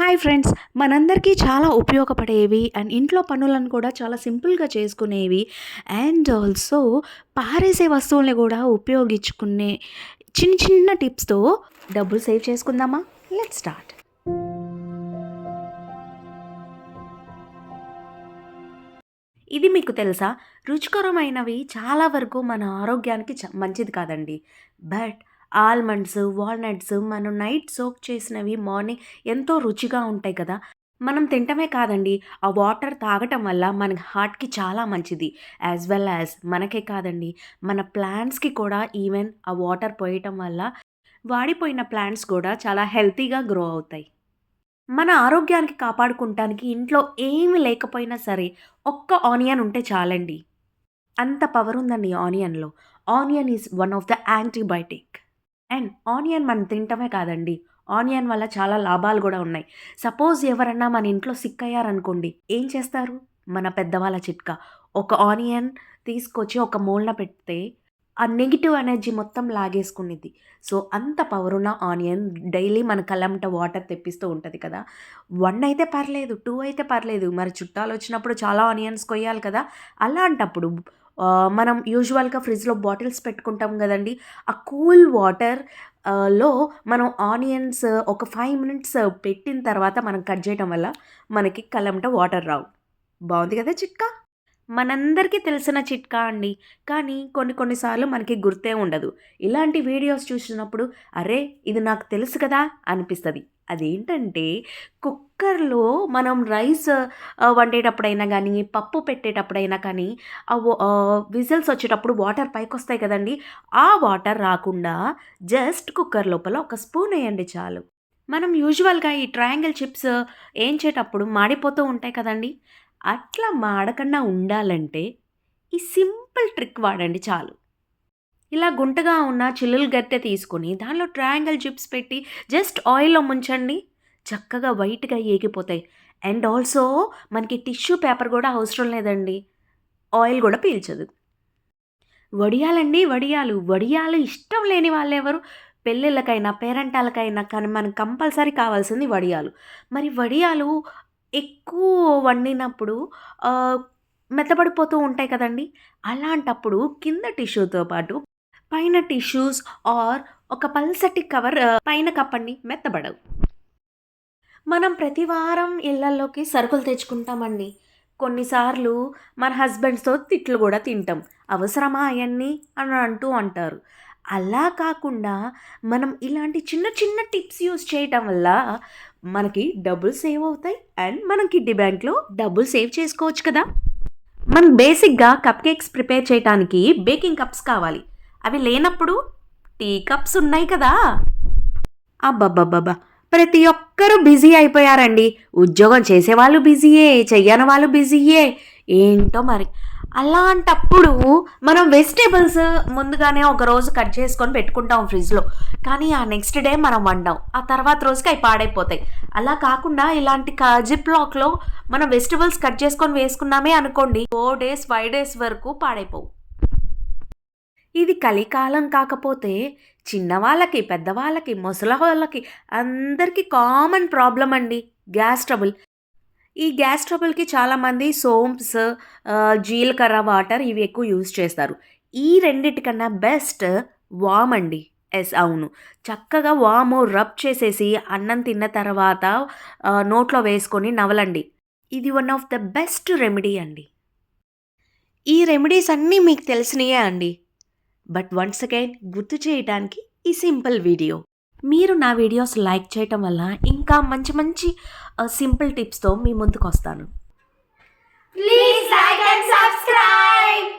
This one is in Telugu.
హాయ్ ఫ్రెండ్స్ మనందరికీ చాలా ఉపయోగపడేవి అండ్ ఇంట్లో పనులను కూడా చాలా సింపుల్గా చేసుకునేవి. అండ్ ఆల్సో పారేసే వస్తువుల్ని కూడా ఉపయోగించుకునే చిన్న చిన్న టిప్స్తో డబ్బులు సేవ్ చేసుకుందామా? Let start. ఇది మీకు తెలుసా? రుచికరమైనవి చాలా వరకు మన ఆరోగ్యానికి చ- మంచిది కాదండి. బట్ ఆల్మండ్స్ వాల్నట్స్ మనం నైట్ సోక్ చేసినవి మార్నింగ్ ఎంతో రుచిగా ఉంటాయి కదా. మనం తింటమే కాదండి. ఆ వాటర్ తాగటం వల్ల మన హార్ట్కి చాలా మంచిది. యాజ్ వెల్ యాజ్ మనకే కాదండి. మన ప్లాంట్స్కి కూడా ఈవెన్ ఆ వాటర్ పోయటం వల్ల వాడిపోయిన ప్లాంట్స్ కూడా చాలా హెల్తీగా గ్రో అవుతాయి. మన ఆరోగ్యానికి కాపాడుకుంటానికి ఇంట్లో ఏమి లేకపోయినా సరే ఒక్క ఆనియన్ ఉంటే చాలండి. అంత పవర్ ఉందండి ఆనియన్లో. Onion is one of the antibiotic. And onion మనం తింటమే కాదండి. ఆనియన్ వల్ల చాలా లాభాలు కూడా ఉన్నాయి. సపోజ్ ఎవరన్నా మన ఇంట్లో సిక్ అయ్యారనుకోండి ఏం చేస్తారు? మన పెద్దవాళ్ళ చిట్కా. ఒక ఆనియన్ తీసుకొచ్చి ఒక మూలన పెడితే ఆ నెగిటివ్ ఎనర్జీ మొత్తం లాగేసుకునేది సో అంత పవర్ ఉన్న ఆనియన్ డైలీ మన కళ్ళంట వాటర్ తెప్పిస్తూ ఉంటుంది కదా. వన్ అయితే పర్లేదు టూ అయితే పర్లేదు. మరి చుట్టాలు వచ్చినప్పుడు చాలా ఆనియన్స్ కొయ్యాలి కదా. అలాంటప్పుడు మనం యూజువల్గా ఫ్రిడ్జ్లో బాటిల్స్ పెట్టుకుంటాం కదండి. ఆ కూల్ వాటర్లో మనం ఆనియన్స్ ఒక ఫైవ్ మినిట్స్ పెట్టిన తర్వాత మనం కట్ చేయడం వల్ల మనకి కలంట వాటర్ రావు. బాగుంది కదా చిట్కా? మనందరికీ తెలిసిన చిట్కా అండి. కానీ కొన్ని కొన్నిసార్లు మనకి గుర్తే ఉండదు. ఇలాంటి వీడియోస్ చూసినప్పుడు అరే ఇది నాకు తెలుసు కదా అనిపిస్తుంది. అదేంటంటే కుక్కర్లో మనం రైస్ వండేటప్పుడైనా కానీ పప్పు పెట్టేటప్పుడైనా కానీ ఆ విజిల్స్ వచ్చేటప్పుడు వాటర్ పైకి వస్తాయి కదండి ఆ వాటర్ రాకుండా జస్ట్ కుక్కర్ లోపల ఒక స్పూన్ వేయండి చాలు. మనం యూజువల్గా ఈ ట్రయాంగిల్ చిప్స్ వేయించేటప్పుడు మాడిపోతూ ఉంటాయి కదండి అట్లా మాడకుండా ఉండాలంటే ఈ సింపుల్ ట్రిక్ వాడండి చాలు. ఇలా గుంటగా ఉన్న చిల్లులు గట్టె తీసుకొని దానిలో ట్రయాంగిల్ చిప్స్ పెట్టి జస్ట్ ఆయిల్లో ముంచండి. చక్కగా వైట్గా ఏగిపోతాయి. అండ్ ఆల్సో మనకి టిష్యూ పేపర్ కూడా అవసరం లేదండి. ఆయిల్ కూడా పీల్చదు. వడియాలండి వడియాలు. వడియాలు ఇష్టం లేని వాళ్ళు ఎవరు పెళ్ళిళ్ళకైనా పేరెంటాలకైనా కానీ మనకు కంపల్సరీ కావాల్సింది వడియాలు. మరి వడియాలు ఎక్కువ వండినప్పుడు మెత్తబడిపోతూ ఉంటాయి కదండి. అలాంటప్పుడు కింద టిష్యూతో పాటు పైన టిష్యూస్ ఆర్ ఒక పల్సటి కవర్ పైన కప్పండి మెత్తబడవు. మనం ప్రతి వారం ఇళ్ళలోకి సరుకులు తెచ్చుకుంటామండి. కొన్నిసార్లు మన హస్బెండ్స్తో తిట్లు కూడా తింటాం. అవసరమా అవన్నీ అని అంటూ అంటారు. అలా కాకుండా మనం ఇలాంటి చిన్న చిన్న టిప్స్ యూస్ చేయటం వల్ల మనకి డబ్బులు సేవ్ అవుతాయి అండ్ మనం కిడ్డీ బ్యాంక్లో డబ్బులు సేవ్ చేసుకోవచ్చు కదా. మనం బేసిక్గా కప్ కేక్స్ ప్రిపేర్ చేయడానికి బేకింగ్ కప్స్ కావాలి. అవి లేనప్పుడు టీ కప్స్ ఉన్నాయి కదా. అబ్బబ్బబ్బబ్బా. ప్రతి ఒక్కరూ బిజీ అయిపోయారండి. ఉద్యోగం చేసేవాళ్ళు బిజీయే చెయ్యని వాళ్ళు బిజీయే. ఏంటో మరి. అలాంటప్పుడు మనం వెజిటేబుల్స్ ముందుగానే ఒక రోజు కట్ చేసుకొని పెట్టుకుంటాం ఫ్రిడ్జ్లో. కానీ ఆ నెక్స్ట్ డే మనం వండాం. ఆ తర్వాత రోజుకి అవి పాడైపోతాయి. అలా కాకుండా ఇలాంటి జిప్ లాక్లో మనం వెజిటేబుల్స్ కట్ చేసుకొని వేసుకున్నామే అనుకోండి ఫోర్ డేస్ ఫైవ్ డేస్ వరకు పాడైపోవు. ఇది కలికాలం కాకపోతే చిన్నవాళ్ళకి పెద్దవాళ్ళకి ముసలి వాళ్ళకి అందరికీ కామన్ ప్రాబ్లం అండి గ్యాస్ ట్రబుల్. ఈ గ్యాస్ ట్రబుల్కి చాలామంది సోంప్స్ జీలకర్ర వాటర్ ఇవి ఎక్కువ యూజ్ చేస్తారు. ఈ రెండిటికన్నా బెస్ట్ వామ్ అండి. ఎస్ అవును. చక్కగా వాము రబ్ చేసేసి అన్నం తిన్న తర్వాత నోట్లో వేసుకొని నవలండి. ఇది one of the best remedy అండి. ఈ రెమెడీస్ అన్నీ మీకు తెలిసినయే అండి. బట్ వన్స్ అగైన్ గుర్తు చేయడానికి ఈ సింపుల్ వీడియో. మీరు నా వీడియోస్ లైక్ చేయటం వల్ల ఇంకా మంచి మంచి సింపుల్ టిప్స్తో మీ ముందుకు వస్తాను ప్లీజ్ లైక్ అండ్ సబ్స్క్రైబ్